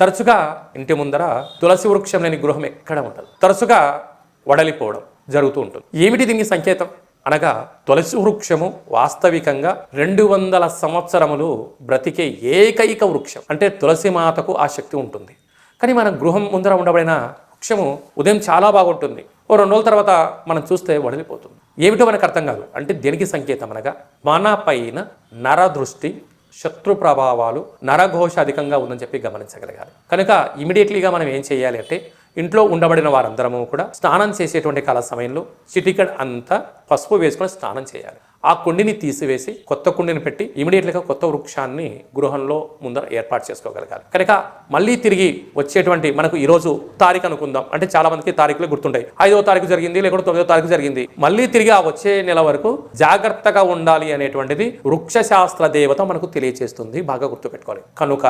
తరచుగా ఇంటి ముందర తులసి వృక్షం లేని గృహం ఎక్కడ ఉండదు తరచుగా వడలిపోవడం జరుగుతూ ఉంటుంది. ఏమిటి దీనికి సంకేతం? అనగా తులసి వృక్షము వాస్తవికంగా రెండు వందల సంవత్సరములు బ్రతికే ఏకైక వృక్షం. అంటే తులసి మాతకు ఆ శక్తి ఉంటుంది. కానీ మన గృహం ముందర ఉండబడిన వృక్షము ఉదయం చాలా బాగుంటుంది. ఓ రెండు రోజుల తర్వాత మనం చూస్తే వడలిపోతుంది. ఏమిటో మనకు అర్థం కాదు. అంటే దేనికి సంకేతం అనగా మన పైన నర దృష్టి శత్రు ప్రభావాలు నరఘోష అధికంగా ఉందని చెప్పి గమనించగలగాలి. కనుక ఇమీడియట్లీగా మనం ఏం చేయాలి అంటే ఇంట్లో ఉండబడిన వారందరము కూడా స్నానం చేసేటువంటి కాల సమయంలో చిటికడ్ అంతా పసుపు వేసుకొని స్నానం చేయాలి. ఆ కుండిని తీసివేసి కొత్త కుండిని పెట్టి ఇమీడియట్గా కొత్త వృక్షాన్ని గృహంలో ముందర ఏర్పాటు చేసుకోగలగాలి. కనుక మళ్ళీ తిరిగి వచ్చేటువంటి మనకు ఈరోజు తారీఖు అనుకుందాం. అంటే చాలా మందికి తారీఖులు గుర్తుంటాయి. ఐదో తారీఖు జరిగింది లేకుంటే తొమ్మిదో తారీఖు జరిగింది. మళ్ళీ తిరిగి ఆ వచ్చే నెల వరకు జాగ్రత్తగా ఉండాలి అనేటువంటిది వృక్ష శాస్త్ర దేవత మనకు తెలియచేస్తుంది. బాగా గుర్తుపెట్టుకోవాలి. కనుక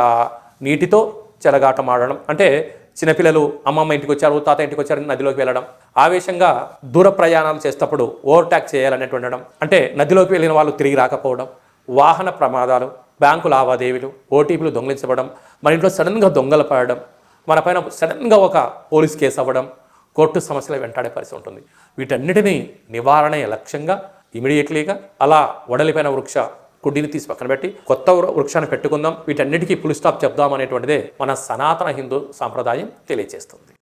నీటితో చెలగాటమాడడం అంటే చిన్నపిల్లలు అమ్మమ్మ ఇంటికి వచ్చారు తాత ఇంటికి వచ్చారు నదిలోకి వెళ్ళడం. ఆవేశంగా దూర ప్రయాణాలు చేసేటప్పుడు ఓవర్టాక్ చేయాలనేటువంటి ఉండడం. అంటే నదిలోకి వెళ్ళిన వాళ్ళు తిరిగి రాకపోవడం. వాహన ప్రమాదాలు బ్యాంకు లావాదేవీలు ఓటీపీలు దొంగిలించబడడం మన ఇంట్లో సడన్గా దొంగలు పడడం. మన పైన సడన్గా ఒక పోలీస్ కేసు అవ్వడం. కోర్టు సమస్యలు వెంటాడే పరిస్థితి ఉంటుంది. వీటన్నిటినీ నివారణ లక్ష్యంగా ఇమీడియట్లీగా అలా వడలిపోయిన వృక్ష కుడ్డిని తీసి పక్కన పెట్టి కొత్త వృక్షాన్ని పెట్టుకుందాం. వీటన్నిటికీ పులి స్టాప్ చెప్దాం అనేటువంటిదే మన సనాతన హిందూ సాంప్రదాయం తెలియజేస్తుంది